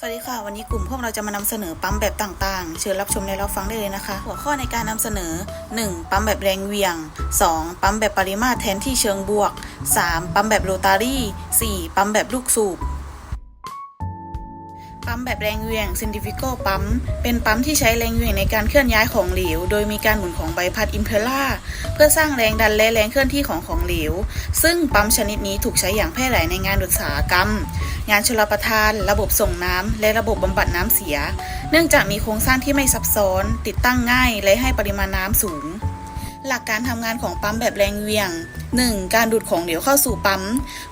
สวัสดีค่ะ วันนี้กลุ่มพวกเราจะมานำเสนอปั๊มแบบต่างๆ เชิญรับชมและรับฟังได้เลยนะคะ หัวข้อในการนำเสนอ 1. ปั๊มแบบแรงเวียง 2. ปั๊มแบบปริมาตรแทนที่เชิงบวก 3. ปั๊มแบบโรตารี่ 4. ปั๊มแบบลูกสูบ ปั๊มแบบแรงเหวี่ยง centrifugal ปั๊ม เป็นปั๊มที่ใช้แรงเหวี่ยงในการเคลื่อนย้ายของเหลว โดยมีการหมุนของใบพัดอิมเพลล่าเพื่อสร้างแรงดันและแรงเคลื่อนที่ของของเหลว ซึ่งปั๊มชนิดนี้ถูกใช้อย่างแพร่หลายในงานอุตสาหกรรม งานชลประทาน ระบบส่งน้ำและระบบบำบัดน้ำเสีย เนื่องจากมีโครงสร้างที่ไม่ซับซ้อน ติดตั้งง่าย และให้ปริมาณน้ำสูง หลักการทำงานของปั๊มแบบแรงเหวี่ยง 1. การดูดของเหลวเข้าสู่ปั๊ม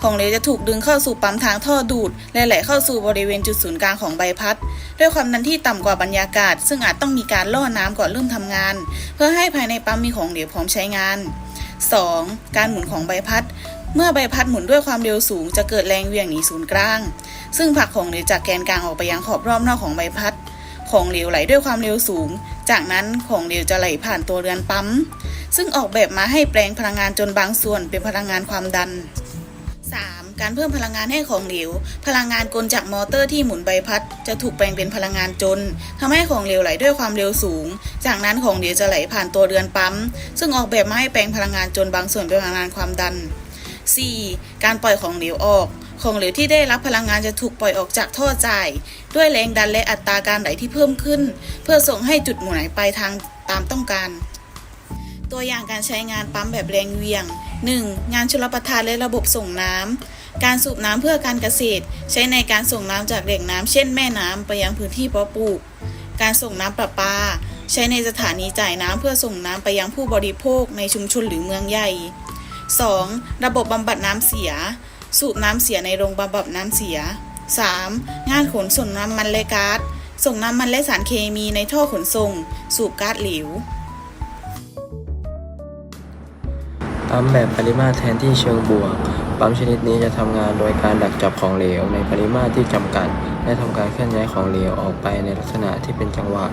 ของเหลวจะถูกดึงเข้าสู่ปั๊มทางท่อดูด และไหลเข้าสู่บริเวณจุดศูนย์กลางของใบพัด ด้วยความดันที่ต่ำกว่าบรรยากาศ ซึ่งอาจต้องมีการล่อน้ำก่อนเริ่มทำงาน เพื่อให้ภายในปั๊มมีของเหลวพร้อมใช้งาน 2. การหมุนของใบพัด เมื่อใบพัดหมุนด้วยความเร็วสูง จะเกิดแรงเหวี่ยงหนีศูนย์กลาง ซึ่งผลักของเหลวจากแกนกลางออกไปยังขอบรอบนอกของใบพัด ของเหลวไหลด้วยความเร็วสูง จากนั้นของเหลวจะไหลผ่านตัวเรือนปั๊ม ซึ่งออกแบบมาให้แปลงพลังงานจนบางส่วนเป็นพลังงานความดัน 3. การเพิ่มพลังงานให้ของเหลว พลังงานกลจากมอเตอร์ที่หมุนใบพัด จะถูกแปลงเป็นพลังงานจนทำให้ของเหลวไหลด้วยความเร็วสูง จากนั้นของเหลวจะไหลผ่านตัวเรือนปั๊ม ซึ่งออกแบบมาให้แปลงพลังงานจนบางส่วนเป็นพลังงานความดัน 4. การปล่อยของเหลวออก ของเหลวที่ได้รับพลังงานจะถูกปล่อยออกจากท่อจ่าย ด้วยแรงดันและอัตราการไหลที่เพิ่มขึ้น เพื่อส่งให้จุดหมุนไหลปลายทางตามต้องการ ตัวอย่างการใช้งานปั๊มแบบแรงเหวียง 1. งานชลประทานและระบบส่งน้ำ การสูบน้ำเพื่อการเกษตร ใช้ในการส่งน้ำจากแหล่งน้ำเช่นแม่น้ำไปยังพื้นที่เพาะปลูก การส่งน้ำประปา ใช้ในสถานีจ่ายน้ำเพื่อส่งน้ำไปยังผู้บริโภคในชุมชนหรือเมืองใหญ่ 2. ระบบบำบัดน้ำเสีย สูบน้ำเสียในโรงบำบัดน้ำเสีย 3. งานขนส่งน้ำมันและก๊าซส่งน้ำมันและสารเคมีในท่อขนส่ง สูบก๊าซเหลว ปั๊มแบบปริมาตรแทนที่เชิงบวก ปั๊มชนิดนี้จะทำงานโดยการดักจับของเหลวในปริมาตรที่จำกัด และทำการเคลื่อนย้ายของเหลวออกไปในลักษณะที่เป็นจังหวะ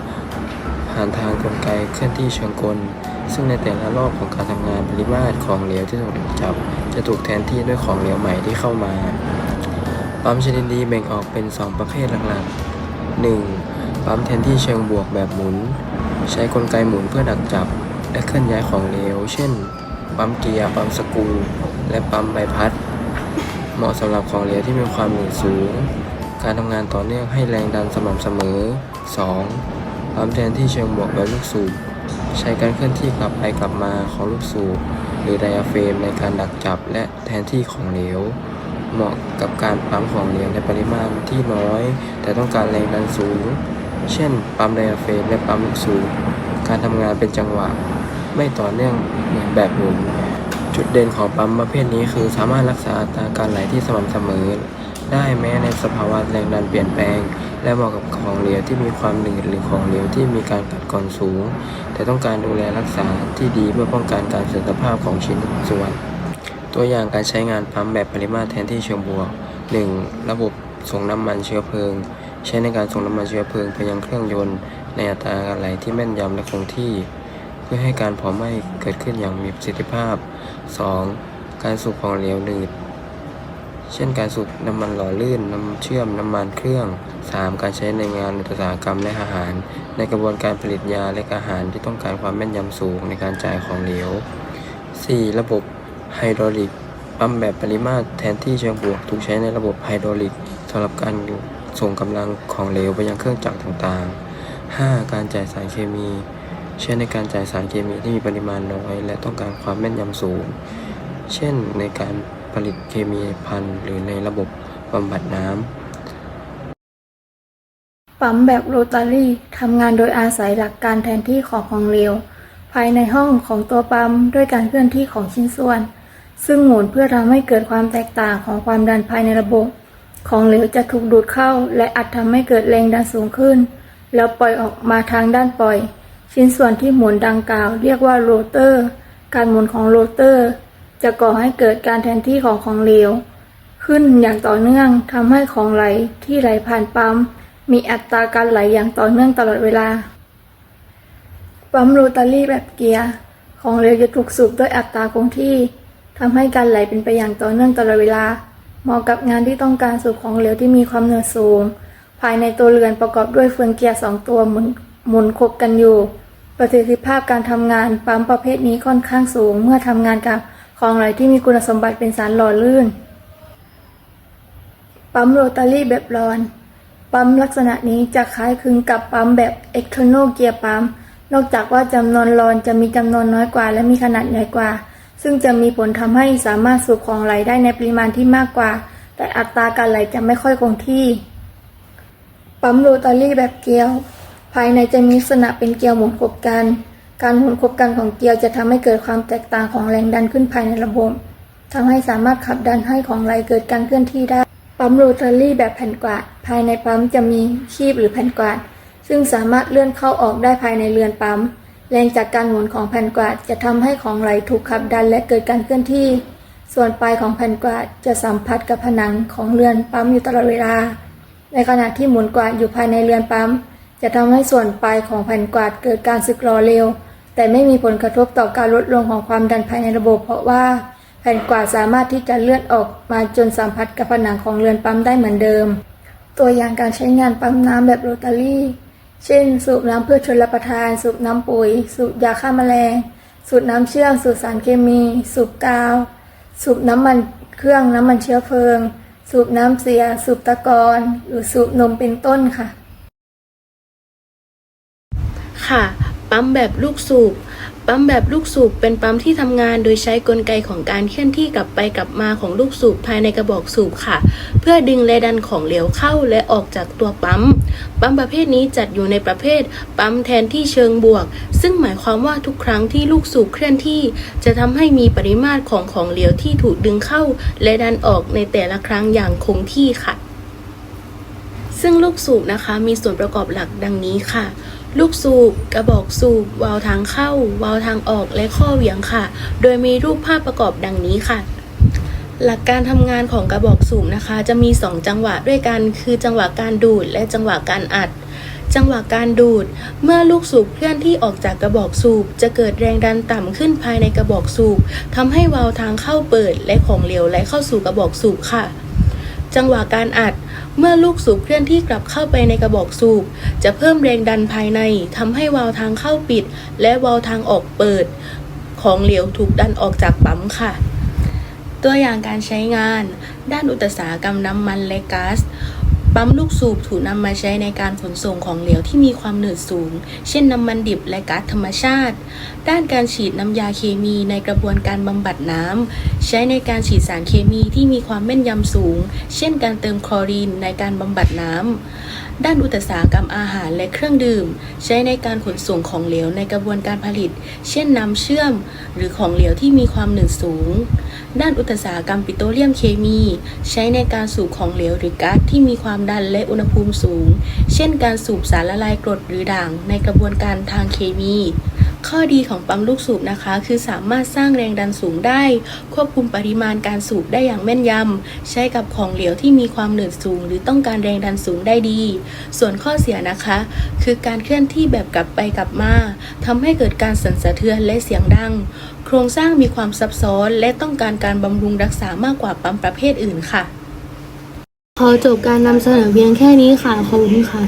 ผ่านทางกลไกเคลื่อนที่เชิงกล ซึ่งในแต่ละรอบของการทำงานปริมาตรของเหลวที่ถูกดักจับ จะถูกแทนที่ด้วยของเหลวใหม่ที่เข้ามา ปั๊มชนิดนี้แบ่งออกเป็น 2 ประเภทหลักๆ 1. ปั๊มแทนที่เชิงบวกแบบหมุน ใช้กลไกหมุนเพื่อดักจับ และเคลื่อนย้ายของเหลว เช่น ปั๊มเกียร์ ปั๊มสกูและปั๊มใบพัด เหมาะสำหรับของเหลวที่มีความหนืดสูง การทำงานต่อเนื่องให้แรงดันสม่ำเสมอ 2. ปั๊มแทนที่เชิงบวกแบบลูกสูบใช้การเคลื่อนที่กลับไปกลับมาของลูกสูบหรือไดอะเฟรมในการดักจับและแทนที่ของเหลว เหมาะกับการปั๊มของเหลวในปริมาณที่น้อย แต่ต้องการแรงดันสูง เช่น ปั๊มไดอะเฟรมและปั๊มลูกสูบการทำงานเป็นจังหวะ ไม่ต่อเนื่องเหมือนแบบหมุนจุดเด่นของปั๊มประเภทนี้คือสามารถรักษาอัตราการไหลที่สม่ำเสมอ ได้แม้ในสภาวะแรงดันเปลี่ยนแปลง และเหมาะกับของเหลวที่มีความหนืดหรือของเหลวที่มีการกัดกร่อนสูง แต่ต้องการดูแลรักษาที่ดีเพื่อป้องกันการเสื่อมสภาพของชิ้นส่วน ตัวอย่างการใช้งานปั๊มแบบปริมาตรแทนที่เชิงบวก 1. ระบบส่งน้ำมันเชื้อเพลิง ใช้ในการส่งน้ำมันเชื้อเพลิงไปยังเครื่องยนต์ ในอัตราการไหลที่แม่นยำและคงที่ พื่อให้การเผาไหม้เกิดขึ้นอย่างมีประสิทธิภาพ 2. การสูบของเหลวหนืด เช่นการสูบน้ำมันหล่อลื่น น้ำเชื่อม น้ำมันเครื่อง 3. การใช้ในงานอุตสาหกรรมและอาหาร ในกระบวนการผลิตยาและอาหารที่ต้องการความแม่นยำสูงในการจ่ายของเหลว 4. ระบบไฮดรอลิกปั๊มแบบปริมาตรแทนที่เชิงบวกถูกใช้ในระบบไฮดรอลิกสำหรับการส่งกำลังของเหลวไปยังเครื่องจักรต่างๆ 5. การจ่ายสารเคมี ใช้ในการจ่ายสารเคมีที่มีปริมาณน้อย และต้องการความแม่นยำสูง เช่นในการผลิตเคมีพันหรือในระบบบำบัดน้ำ ปั๊มแบบโรตารี่ทำงานโดยอาศัยหลักการแทนที่ของของเหลวภายในห้องของตัวปั๊มด้วยการเคลื่อนที่ของชิ้นส่วน ซึ่งหมุนเพื่อทำให้เกิดความแตกต่างของความดันภายในระบบ ของเหลวจะถูกดูดเข้า และอาจทำให้เกิดแรงดันสูงขึ้น แล้วปล่อยออกมาทางด้านปล่อย ชิ้นส่วนที่หมุนดังกล่าว เรียกว่าโรเตอร์ การหมุนของโรเตอร์ จะก่อให้เกิดการแทนที่ของของเหลว ขึ้นอย่างต่อเนื่องทำให้ของไหลที่ไหลผ่านปั๊มมีอัตราการไหลอย่างต่อเนื่องตลอดเวลา ปั๊มโรตารี่แบบเกียร์ของเหลวจะถูกสูบด้วยอัตราคงที่ทำให้การไหลเป็นไปอย่างต่อเนื่องตลอดเวลา เหมาะกับงานที่ต้องการสูบของเหลวที่มีความเหนืดสูง ภายในตัวเรือนประกอบด้วยเฟืองเกียร์สองตัวหมุนหมุนคบกันอยู่ ประสิทธิภาพการทำงานปั๊มประเภทนี้ค่อนข้างสูง เมื่อทำงานกับของไหลที่มีคุณสมบัติเป็นสารหล่อลื่น ปั๊มโรตารี่แบบรอน ปั๊มลักษณะนี้จะคล้ายคลึงกับปั๊มแบบ external gear ปั๊มนอกจากว่าจำนวนรอนจะมีจำนวนน้อยกว่า และมีขนาดใหญ่กว่า ซึ่งจะมีผลทำให้สามารถสูบของไหลได้ในปริมาณที่มากกว่า แต่อัตราการไหลจะไม่ค่อยคงที่ ปั๊มโรตารี่แบบเกลียว ภายในจะมีลักษณะเป็นเกลียวหมุนคบกัน การหมุนคบกันของเกลียวจะทำให้เกิดความแตกต่างของแรงดันขึ้นภายในระบบทำให้สามารถขับดันให้ของไหลเกิดการเคลื่อนที่ได้ ปั๊มโรตารี่แบบแผ่นกวาด ภายในปั๊มจะมีคีบหรือแผ่นกวาด ซึ่งสามารถเลื่อนเข้าออกได้ภายในเรือนปั๊ม แรงจากการหมุนของแผ่นกวาดจะทำให้ของไหลถูกขับดันและเกิดการเคลื่อนที่ ส่วนปลายของแผ่นกวาดจะสัมผัสกับผนังของเรือนปั๊มอยู่ตลอดเวลา ในขณะที่หมุนกวาดอยู่ภายในเรือนปั๊ม จะทำให้ส่วนปลายของแผ่นกวาดเกิดการสึกหรอเร็ว แต่ไม่มีผลกระทบต่อการลดลงของความดันภายในระบบ เพราะว่าแผ่นกวาดสามารถที่จะเลื่อนออกมาจนสัมผัสกับผนังของเรือนปั๊มได้เหมือนเดิม ตัวอย่างการใช้งานปั๊มน้ำแบบโรตารี่ เช่น สูบน้ำเพื่อชลประทาน สูบน้ำปุ๋ย สูบยาฆ่าแมลง สูบน้ำเชื่อม สูบสารเคมี สูบกาว สูบน้ำมันเครื่องน้ำมันเชื้อเพลิง สูบน้ำเสีย สูบตะกอนหรือสูบนมเป็นต้นค่ะ ค่ะ ปั๊มแบบลูกสูบ ปั๊มแบบลูกสูบเป็นปั๊มที่ทำงานโดยใช้กลไกของการเคลื่อนที่กลับไปกลับมาของลูกสูบภายในกระบอกสูบค่ะ เพื่อดึงและดันของเหลวเข้าและออกจากตัวปั๊ม ปั๊มประเภทนี้จัดอยู่ในประเภท ปั๊มแทนที่เชิงบวก ซึ่งหมายความว่าทุกครั้งที่ลูกสูบเคลื่อนที่ จะทำให้มีปริมาตรของของเหลวที่ถูกดึงเข้า และดันออกในแต่ละครั้งอย่างคงที่ค่ะซึ่งลูกสูบนะคะมีส่วนประกอบหลักดังนี้ค่ะ ลูกสูบ กระบอกสูบ วาล์วทางเข้า วาล์วทางออก และข้อเหวี่ยงค่ะ โดยมีรูปภาพประกอบดังนี้ค่ะ หลักการทำงานของกระบอกสูบนะคะ จะมี 2 จังหวะด้วยกัน คือจังหวะการดูด และจังหวะการอัด จังหวะการดูด เมื่อลูกสูบเคลื่อนที่ออกจากกระบอกสูบ จะเกิดแรงดันต่ำขึ้นภายในกระบอกสูบทำให้วาล์วทางเข้าเปิด และของเหลวไหลเข้าสู่กระบอกสูบค่ะ จังหวะการอัด เมื่อลูกสูบเคลื่อนที่กลับเข้าไปในกระบอกสูบ จะเพิ่มแรงดันภายในทำให้วาล์วทางเข้าปิด และวาล์วทางออกเปิด ของเหลวถูกดันออกจากปั๊มค่ะ ตัวอย่างการใช้งาน ด้านอุตสาหกรรมน้ำมันและก๊าซ ปั๊มลูกสูบถูกนำมาใช้ในการขนส่งของเหลวที่มีความหนืดสูง เช่นน้ำมันดิบและก๊าซธรรมชาติ ด้านการฉีดน้ำยาเคมีในกระบวนการบำบัดน้ำ ใช้ในการฉีดสารเคมีที่มีความแม่นยำสูง เช่นการเติมคลอรีนในการบำบัดน้ำ ด้านอุตสาหกรรมอาหารและเครื่องดื่ม ใช้ในการขนส่งของเหลวในกระบวนการผลิต เช่นน้ำเชื่อม หรือของเหลวที่มีความหนืดสูง ด้านอุตสาหกรรมปิโตรเลียมเคมี ใช้ในการสูบของเหลวหรือก๊าซที่มีความดันและอุณหภูมิสูง เช่นการสูบสารละลายกรดหรือด่างในกระบวนการทางเคมี ข้อดีของปั๊มลูกสูบนะคะ คือสามารถสร้างแรงดันสูงได้ ควบคุมปริมาณการสูบได้อย่างแม่นยำ ใช้กับของเหลวที่มีความหนืดสูง หรือต้องการแรงดันสูงได้ดี ส่วนข้อเสียนะคะ คือการเคลื่อนที่แบบกลับไปกลับมาทำให้เกิดการสั่นสะเทือนและเสียงดังโครงสร้างมีความซับซ้อนและต้องการการบำรุงรักษามากกว่าปั๊มประเภทอื่นค่ะ ขอจบการนำเสนอเพียงแค่นี้ค่ะ ขอบคุณค่ะ